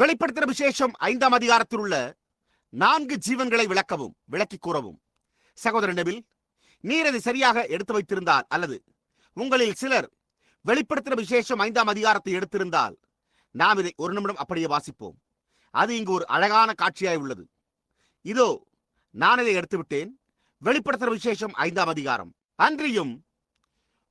வெளிப்படுத்தின விசேஷம் ஐந்தாம் அதிகாரத்தில் உள்ள நான்கு ஜீவன்களை விளக்கவும் விளக்கி கூறவும். சகோதரன் நெபில் நீர் அதை சரியாக எடுத்து வைத்திருந்தால் அல்லது உங்களில் சிலர் வெளிப்படுத்தின விசேஷம் ஐந்தாம் அதிகாரத்தை எடுத்திருந்தால் நாம் இதை ஒரு நிமிடம் அப்படியே வாசிப்போம். அது இங்கு ஒரு அழகான காட்சியாய் உள்ளது. இதோ நான் இதை எடுத்துவிட்டேன் வெளிப்படுத்தின விசேஷம் ஐந்தாம் அதிகாரம். அன்றியும்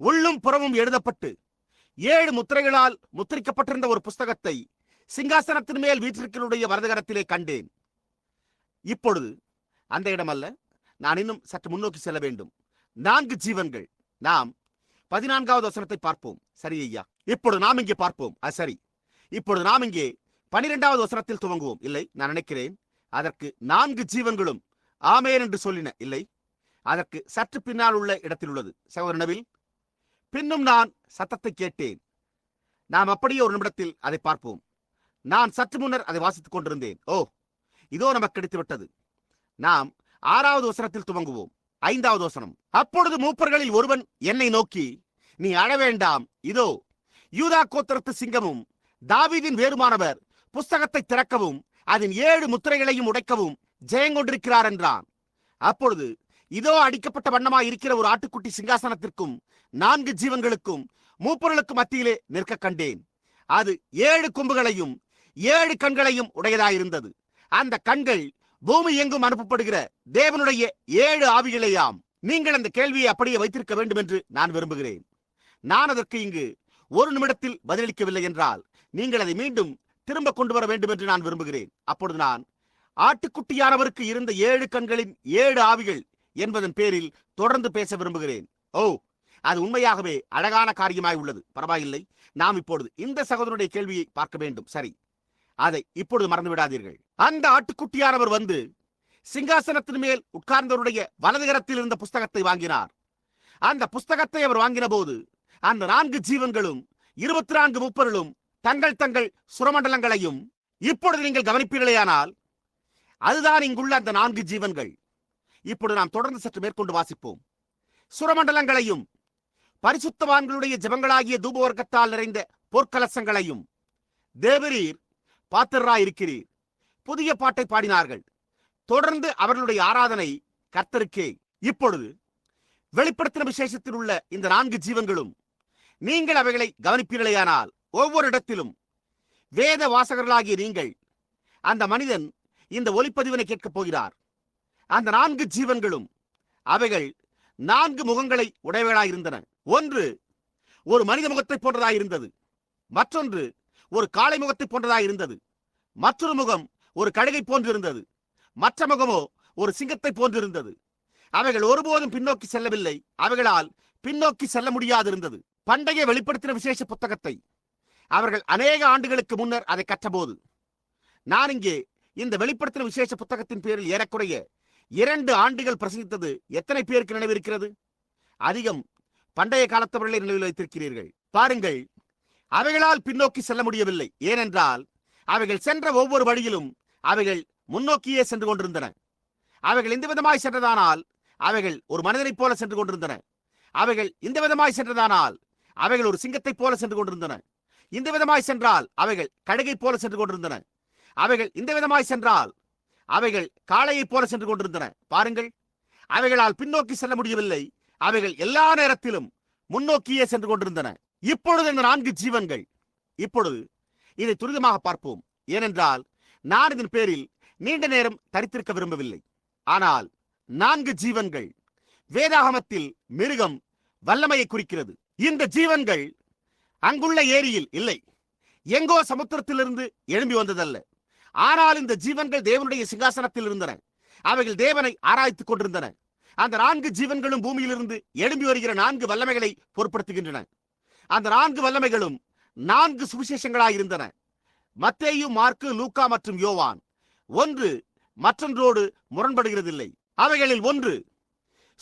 உள்ளும் புறமும் எழுதப்பட்டு ஏழு முத்திரைகளால் முத்திரிக்கப்பட்டிருந்த ஒரு புஸ்தகத்தை சிங்காசனத்தின் மேல் வீற்றிருக்கிறனுடைய வரதகரத்திலே கண்டேன். இப்பொழுது அந்த இடமல்ல நான் இன்னும் சற்று முன்னோக்கி செல்ல வேண்டும். நான்கு ஜீவன்கள். நாம் பதினான்காவது வசனத்தை பார்ப்போம். சரி ஐயா. இப்பொழுது நாம் இங்கே பார்ப்போம். அது சரி. இப்பொழுது நாம் இங்கே பனிரெண்டாவது வசனத்தில் துவங்குவோம். இல்லை நான் நினைக்கிறேன் அதற்கு நான்கு ஜீவன்களும் ஆமேன் என்று சொல்லின. இல்லை அதற்கு சற்று பின்னால் உள்ள இடத்தில் உள்ளது. சகோதரனவில் பின்னும் நான் சத்தத்தை கேட்டேன். நாம் அப்படியே ஒரு நிமிடத்தில் அதை பார்ப்போம். நான் சற்று முன்னர் அதை வாசித்துக் கொண்டிருந்தேன். ஓ இதோ நமக்கு கிடைத்து விட்டது நாம் ஆறாவது வசனத்தில் துவங்குவோம். ஐந்தாவது வசனம். அப்பொழுது மூப்பர்களில் ஒருவன் என்னை நோக்கி நீ அழ வேண்டாம். இதோ யூதா கோத்திரத்து சிங்கமும் தாவீதின் வேறுமானவர் புஸ்தகத்தை திறக்கவும் அதன் ஏழு முத்திரைகளையும் உடைக்கவும் ஜெயங்கொண்டிருக்கிறார் என்றான். அப்பொழுது இதோ அடிக்கப்பட்ட வண்ணமாய் இருக்கிற ஒரு ஆட்டுக்குட்டி சிங்காசனத்திற்கும் நான்கு ஜீவன்களுக்கும் மூப்பர்களுக்கு மத்தியிலே நிற்க கண்டேன். அது ஏழு கொம்புகளையும் ஏழு கண்களையும் உடையதாயிருந்தது. அந்த கண்கள் பூமி எங்கும் அனுப்பப்படுகிற தேவனுடைய ஏழு ஆவிகளையாம். நீங்கள் அந்த கேள்வியை அப்படியே வைத்திருக்க வேண்டும் என்று நான் விரும்புகிறேன். நான் அதற்கு இங்கு ஒரு நிமிடத்தில் பதிலளிக்கவில்லை என்றால் நீங்கள் அதை மீண்டும் திரும்ப கொண்டு வர வேண்டும் என்று நான் விரும்புகிறேன். அப்பொழுது நான் ஆட்டுக்குட்டியானவருக்கு இருந்த ஏழு கண்களின் ஏழு ஆவிகள் என்பதன் பேரில் தொடர்ந்து பேச விரும்புகிறேன். ஓ அது உண்மையாகவே அழகான காரியமாய் உள்ளது. பரவாயில்லை. நாம் இப்பொழுது இந்த சகோதரனுடைய கேள்வியை பார்க்க வேண்டும். சரி. அதை இப்பொழுது மறந்து விடாதீர்கள். அந்த ஆட்டுக்குட்டியானவர் வந்து சிங்காசனத்தின் மேல் உட்கார்ந்தவருடைய வலதுகரத்தில் இருந்த புஸ்தகத்தை வாங்கினார். அந்த புஸ்தகத்தை அவர் வாங்கின போது அந்த நான்கு ஜீவன்களும் இருபத்தி நான்கு முப்பர்களும் தங்கள் தங்கள் சுரமண்டலங்களையும் இப்பொழுது நீங்கள் கவனிப்பீர்களேயானால் அதுதான் இங்குள்ள அந்த நான்கு ஜீவன்கள். இப்பொழுது நாம் தொடர்ந்து சற்று மேற்கொண்டு வாசிப்போம். சுரமண்டலங்களையும் பரிசுத்தவான்களுடைய ஜபங்களாகிய தூபவர்க்கத்தால் நிறைந்த பொற்கலசங்களையும் தேவரீர் பாத்திரரா இருக்கிறீர் புதிய பாட்டை பாடினார்கள். தொடர்ந்து அவர்களுடைய ஆராதனை கர்த்தருக்கே. இப்பொழுது வெளிப்படுத்தின விசேஷத்தில் உள்ள இந்த நான்கு ஜீவங்களும் நீங்கள் அவைகளை கவனிப்பீர்களேயானால் ஒவ்வொரு இடத்திலும் வேத வாசகர்களாகிய நீங்கள் அந்த மனிதன் இந்த ஒலிப்பதிவினை கேட்கப் போகிறார். அந்த நான்கு ஜீவன்களும் அவைகள் நான்கு முகங்களை உடையவர்களாயிருந்தன ஒன்று ஒரு மனித முகத்தை போன்றதாயிருந்தது. மற்றொன்று ஒரு காளை முகத்தை போன்றதாக இருந்தது. மற்றொரு முகம் ஒரு கழுகை போன்றிருந்தது. மற்ற முகமோ ஒரு சிங்கத்தை போன்றிருந்தது. அவைகள் ஒருபோதும் பின்னோக்கி செல்லவில்லை. அவைகளால் பின்னோக்கி செல்ல முடியாதிருந்தது. பண்டைய வெளிப்படுத்தின விசேஷ புத்தகத்தை. அவர்கள் அநேக ஆண்டுகளுக்கு முன்னர் அதை கற்றபோது நான் இங்கே இந்த வெளிப்படுத்தின விசேஷ புத்தகத்தின் பேரில் ஏறக்குறைய இரண்டு ஆண்டுகள் பிரசங்கித்தது எத்தனை பேருக்கு நினைவிருக்கிறது? அதிகம் பண்டைய காலத்தவர்களை நினைவில் வைத்திருக்கிறீர்கள். பாருங்கள். அவைகளால் பின்னோக்கி செல்ல முடியவில்லை. ஏனென்றால் அவைகள் சென்ற ஒவ்வொரு வழியிலும் அவைகள் முன்னோக்கியே சென்று கொண்டிருந்தன. அவைகள் இந்த விதமாய் சென்றதானால் அவைகள் ஒரு மனிதனைப் போல சென்று கொண்டிருந்தன. அவைகள் இந்த விதமாய் சென்றதானால் அவைகள் ஒரு சிங்கத்தைப் போல சென்று கொண்டிருந்தன. இந்த விதமாய் சென்றால் அவைகள் கடுகைப் போல சென்று கொண்டிருந்தன. அவைகள் இந்த விதமாய் சென்றால் அவைகள் காளையைப் போல சென்று கொண்டிருந்தன. பாருங்கள் அவைகளால் பின்னோக்கி செல்ல முடியவில்லை. அவைகள் எல்லா நேரத்திலும் முன்னோக்கியே சென்று கொண்டிருந்தன. இப்பொழுது இந்த நான்கு ஜீவன்கள். இப்பொழுது இதை துரிதமாக பார்ப்போம். ஏனென்றால் நான் இதன் பேரில் நீண்ட நேரம் தரித்திருக்க விரும்பவில்லை. ஆனால் நான்கு ஜீவன்கள் வேதாகமத்தில் மிருகம் வல்லமையை குறிக்கிறது. இந்த ஜீவன்கள் அங்குள்ள ஏரியில் இல்லை. எங்கோ சமுத்திரத்திலிருந்து எழும்பி வந்ததல்ல. ஆனால் இந்த ஜீவன்கள் தேவனுடைய சிங்காசனத்தில் இருந்தன. அவைகள் தேவனை ஆராய்த்துக் கொண்டிருந்தன. அந்த நான்கு ஜீவன்களும் பூமியிலிருந்து எழும்பி வருகிற நான்கு வல்லமைகளை பொருட்படுத்துகின்றன. அந்த நான்கு வல்லமைகளும் நான்கு சுவிசேஷங்களாய் இருந்தன மத்தேயு மார்க்கு லூக்கா மற்றும் யோவான். ஒன்று மற்றொன்றோடு முரண்படுகிறதில்லை. அவைகளில் ஒன்று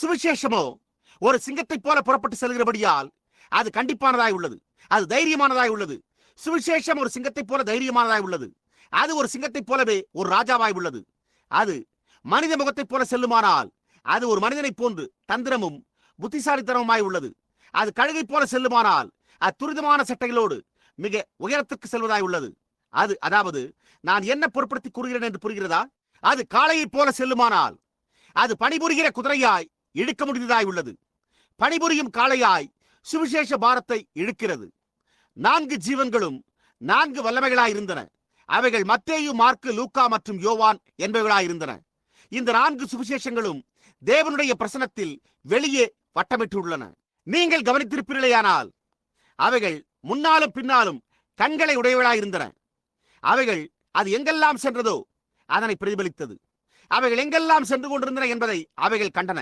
சுவிசேஷமோ ஒரு சிங்கத்தைப் போல புறப்பட்டு செல்கிறபடியால் அது கண்டிப்பானதாய் உள்ளது. அது தைரியமானதாய் உள்ளது. சுவிசேஷம் ஒரு சிங்கத்தைப் போல தைரியமானதாய் உள்ளது. அது ஒரு சிங்கத்தைப் போலவே ஒரு ராஜாவாய் உள்ளது. அது மனித முகத்தைப் போல செல்லுமானால் அது ஒரு மனிதனைப் போன்று தந்திரமும் புத்திசாலித்தனமாய் உள்ளது. அது கழுகை போல செல்லுமானால் அது துரிதமான சட்டைகளோடு மிக உயரத்திற்கு செல்வதாய் உள்ளது. அது அதாவது நான் என்ன பொருட்படுத்தி கூறுகிறேன் என்று புரிகிறதா? அது காளையைப் போல செல்லுமானால் அது பணிபுரிகிற குதிரையாய் இழுக்க முடிந்ததாய் உள்ளது. பணிபுரியும் காளையாய் சுவிசேஷ பாரத்தை இழுக்கிறது. நான்கு ஜீவன்களும் நான்கு வல்லமைகளாய் இருந்தன. அவைகள் மத்தேயு மார்க்கு லூக்கா மற்றும் யோவான் என்பவைகளாயிருந்தன இந்த நான்கு சுவிசேஷங்களும் தேவனுடைய பிரசனத்தில் வெளியே வட்டமிட்டுள்ளன. நீங்கள் கவனித்திருப்பீர்களேயானால் அவைகள் முன்னாலும் பின்னாலும் கண்களை உடையவளாயிருந்தன. அவைகள் அது எங்கெல்லாம் சென்றதோ அதனை பிரதிபலித்தது. அவைகள் எங்கெல்லாம் சென்று கொண்டிருந்தன என்பதை அவைகள் கண்டன.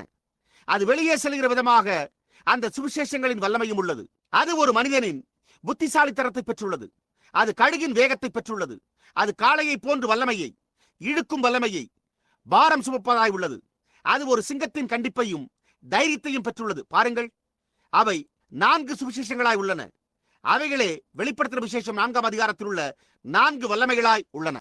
அது வெளியே செல்கிற விதமாக அந்த சுவிசேஷங்களின் வல்லமையும் உள்ளது. அது ஒரு மனிதனின் புத்திசாலித்தனத்தை பெற்றுள்ளது. அது கழுகின் வேகத்தை பெற்றுள்ளது. அது காளையை போன்று வல்லமையை இழுக்கும் வல்லமையை பாரம் சுமப்பதாய் உள்ளது. அது ஒரு சிங்கத்தின் கண்டிப்பையும் தைரியத்தையும் பெற்றுள்ளது. பாருங்கள். அவை நான்கு சுவிசேஷங்களாய் உள்ளன. அவைகளே வெளிப்படுத்தின விசேஷம் நான்காம் அதிகாரத்தில் உள்ள நான்கு வல்லமைகளாய் உள்ளன.